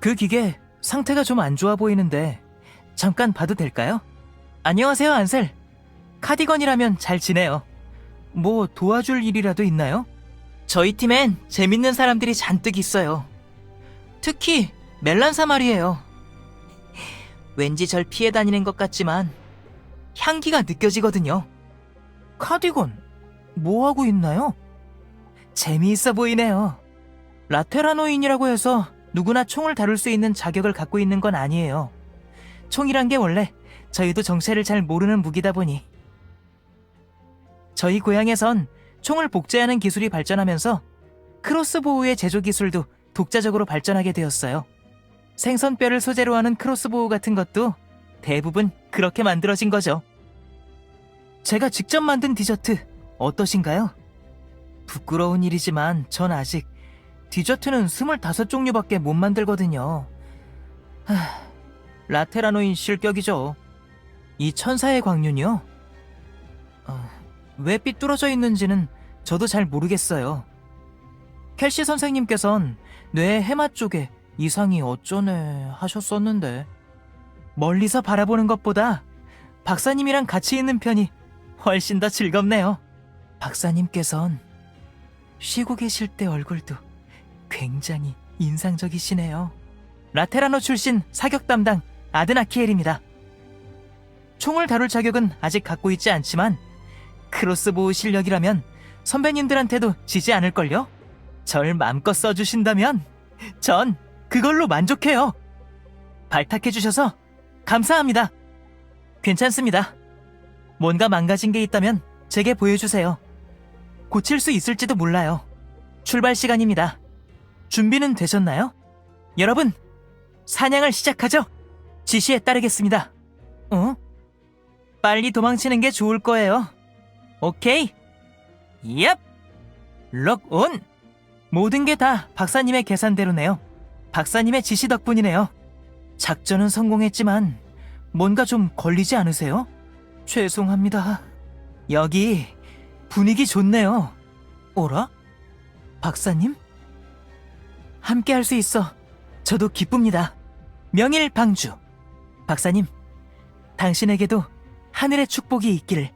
그 기계 상태가 좀 안 좋아 보이는데 잠깐 봐도 될까요? 안녕하세요, 안셀. 카디건이라면 잘 지내요. 뭐 도와줄 일이라도 있나요? 저희 팀엔 재밌는 사람들이 잔뜩 있어요. 특히 멜란사 말이에요. 왠지 절 피해 다니는 것 같지만 향기가 느껴지거든요. 카디건, 뭐 하고 있나요? 재미있어 보이네요. 라테라노인이라고 해서 누구나 총을 다룰 수 있는 자격을 갖고 있는 건 아니에요. 총이란 게 원래 저희도 정체를 잘 모르는 무기다 보니. 저희 고향에선 총을 복제하는 기술이 발전하면서 크로스보우의 제조 기술도 독자적으로 발전하게 되었어요. 생선뼈를 소재로 하는 크로스보우 같은 것도 대부분 그렇게 만들어진 거죠. 제가 직접 만든 디저트 어떠신가요? 부끄러운 일이지만 전 아직 디저트는 25종류밖에 못 만들거든요. 하, 라테라노인 실격이죠. 이 천사의 광륜이요? 어, 왜 삐뚤어져 있는지는 저도 잘 모르겠어요. 켈시 선생님께선 뇌 해마 쪽에 이상이 어쩌네 하셨었는데 멀리서 바라보는 것보다 박사님이랑 같이 있는 편이 훨씬 더 즐겁네요. 박사님께선 쉬고 계실 때 얼굴도 굉장히 인상적이시네요. 라테라노 출신 사격 담당 아드나키엘입니다. 총을 다룰 자격은 아직 갖고 있지 않지만 크로스보우 실력이라면 선배님들한테도 지지 않을걸요? 절 마음껏 써주신다면 전 그걸로 만족해요. 발탁해주셔서 감사합니다. 괜찮습니다. 뭔가 망가진 게 있다면 제게 보여주세요. 고칠 수 있을지도 몰라요. 출발 시간입니다. 준비는 되셨나요? 여러분, 사냥을 시작하죠. 지시에 따르겠습니다. 어? 빨리 도망치는 게 좋을 거예요. 오케이. 얍. 럭온. 모든 게 다 박사님의 계산대로네요. 박사님의 지시 덕분이네요. 작전은 성공했지만 뭔가 좀 걸리지 않으세요? 죄송합니다. 여기 분위기 좋네요. 오라? 박사님? 함께 할 수 있어 저도 기쁩니다. 명일 방주. 박사님, 당신에게도 하늘의 축복이 있기를